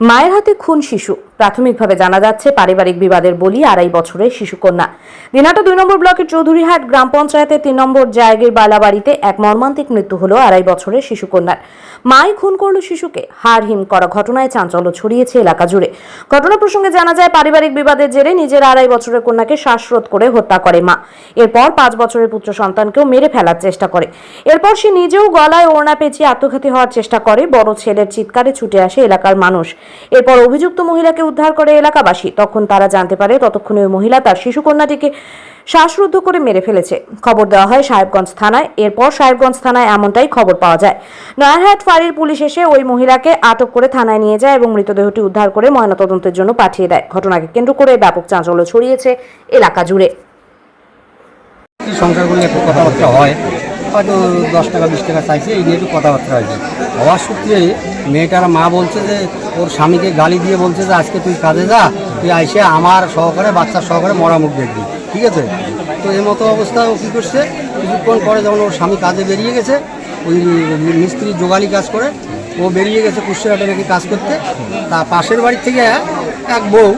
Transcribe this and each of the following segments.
মায়ের হাতে খুন শিশু। প্রাথমিকভাবে জানা যাচ্ছে, পারিবারিক বিবাদের বলি আড়াই বছরের শিশুকন্যা। দিনাটা দুই নম্বর ব্লকের চৌধুরীহাট গ্রাম পঞ্চায়েতের তিন নম্বর জায়গের বালাবাড়িতে এক মর্মান্তিক মৃত্যু হলো আড়াই বছরের শিশুকন্যার। মাই খুন করল শিশুকে। হাড় হিম করা ঘটনায় চাঞ্চল্য ছড়িয়েছে এলাকা জুড়ে। ঘটনা প্রসঙ্গে জানা যায়, পারিবারিক বিবাদের জেরে নিজের আড়াই বছরের কন্যাকে শ্বাসরোধ করে হত্যা করে মা। এরপর পাঁচ বছরের পুত্র সন্তানকেও মেরে ফেলার চেষ্টা করে। এরপর সে নিজেও গলায় ওড়না পেঁচিয়ে আত্মঘাতী হওয়ার চেষ্টা করে। বড় ছেলের চিৎকারে ছুটে আসে এলাকার মানুষ। এরপর অভিযুক্ত মহিলাকে উদ্ধার করে এলাকাবাসী। তখন তারা জানতে পারে ততক্ষণে ওই মহিলা তার শিশুকন্যাটিকে শ্বাসরুদ্ধ করে মেরে ফেলেছে। খবর দেওয়া হয় সাহেবগঞ্জ থানায়। এরপর সাহেবগঞ্জ থানায় এমনটাই খবর পাওয়া যায়। নয়ারহাট ফাঁড়ির পুলিশ এসে ওই মহিলাকে আটক করে থানায় নিয়ে যায় এবং মৃতদেহটি উদ্ধার করে ময়নাতদন্তের জন্য পাঠিয়ে দেয়। ঘটনাকে কেন্দ্র করে ব্যাপক চাঞ্চল্য ছড়িয়েছে এলাকা জুড়ে। একটু কথাবার্তা হয়। হয়তো দশ টাকা, বিশ টাকা চাইছে, এই নিয়ে একটু কথাবার্তা হয়েছে হওয়ার সূত্রে মেয়েটার মা বলছে যে ওর স্বামীকে গালি দিয়ে বলছে যে, আজকে তুই কাজে যা, তুই আইসে আমার সহকারে, বাচ্চার সহকারে মরা মুখ দেখবি। ঠিক আছে? তো এই মতো অবস্থা ও কী করছে? কিছুক্ষণ পরে যখন ওর স্বামী কাজে বেরিয়ে গেছে, ওই মিস্ত্রি জোগালি কাজ করে, ও বেরিয়ে গেছে কুষ্টিয়াটা নাকি কাজ করতে। তা পাশের বাড়ির থেকে এক বউ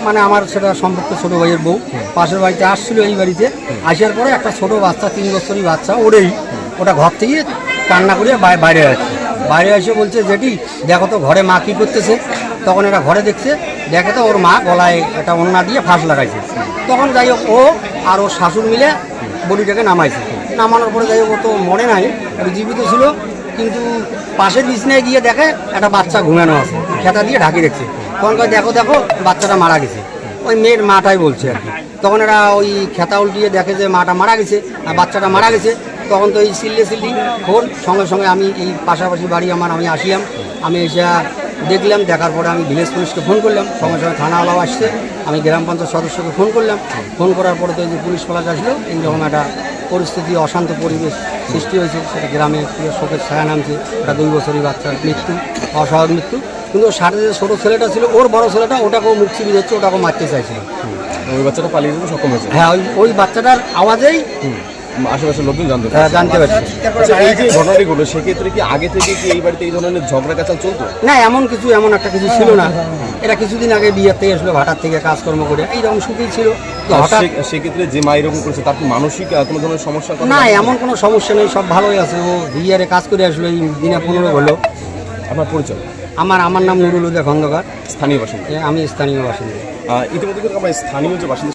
মানে আমার সেটা সম্পর্ক ছোটো ভাইয়ের বউ, পাশের বাড়িতে আসছিল এই বাড়িতে। আসার পরে একটা ছোট বাচ্চা, তিন বছরই বাচ্চা, ওরেই ওটা ঘর থেকে কান্না করে বাই- বাইরে আসছে বাইরে এসে বলছে যেটি দেখো তো ঘরে মা কী করতেছে? তখন এটা ঘরে দেখছে, দেখে তো ওর মা গলায় একটা ওন্না দিয়ে ফাঁস লাগাইছে। তখন যাই হোক, ও আর ওর শাশুড় মিলে বডিটাকে নামাইছে। নামানোর পরে যাই হোক, ও তো মনে নাই জীবিত ছিল, কিন্তু পাশের বিছনায় গিয়ে দেখে একটা বাচ্চা ঘুমানো আছে, খেতা দিয়ে ঢাকি দেখছে তখন দেখো দেখো, বাচ্চাটা মারা গেছে। ওই মেয়ের মাটাই বলছে আর কি। তখন এরা ওই খেতা উল্টিয়ে দেখে যে মাটা মারা গেছে, আর বাচ্চাটা মারা গেছে তখন তো এই সিল্লে সিল্লি ফোন সঙ্গে সঙ্গে আমি এই পাশাপাশি বাড়ি আমার আমি আসলাম আমি এসে দেখলাম দেখার পরে আমি ভিলেজ পুলিশকে ফোন করলাম। সঙ্গে সঙ্গে থানাওয়ালাও আসছে। আমি গ্রাম পঞ্চায়েত সদস্যকে ফোন করলাম। ফোন করার পরে তো এই যে পুলিশ ফলাস আসলো এইরকম একটা পরিস্থিতি অশান্ত পরিবেশ সৃষ্টি হয়েছে। সেটা গ্রামে শোকের ছায়া নামছে। একটা দুই বছরই বাচ্চার মৃত্যু অস্বাভাবিক মৃত্যু। কিন্তু সাথে যে ছোটো ছেলেটা ছিল ওর বড় ছেলেটা ওটাকেও মুখ চিবি যাচ্ছে ওটাকেও মারতে চাইছিল। ওই বাচ্চাটা পালিয়ে যেতে সক্ষম হয়েছে? হ্যাঁ ওই ওই বাচ্চাটার আওয়াজেই আশেপাশের লোকজন জানতে আহ, জানতে পারছি। আচ্ছা এই যে সেক্ষেত্রে কি আগে থেকে কি এই বাড়িতে এই ধরনের ঝগড়া কাচাল চলতো? না এমন কিছু এমন একটা কিছু ছিল না। এটা কিছুদিন আগে বিয়ের থেকে আসলো ভাটার থেকে কাজকর্ম করে। এইরকম সুখী ছিল। সেক্ষেত্রে যে মা এরকম করেছে তার কি মানসিক কোনো ধরনের সমস্যা না এমন কোনো সমস্যা নেই সব ভালোই আছে। ও বিয়ারে কাজ করে আসলো এই দিনে পনেরো হলো। আপনার পরিচয়? আমার আমার নাম নুরুল উদয় খন্দকার। স্থানীয় বাসিন্দা। আমি স্থানীয় বাসিন্দা। ইতিমধ্যে আমরা স্থানীয় যে বাসিন্দা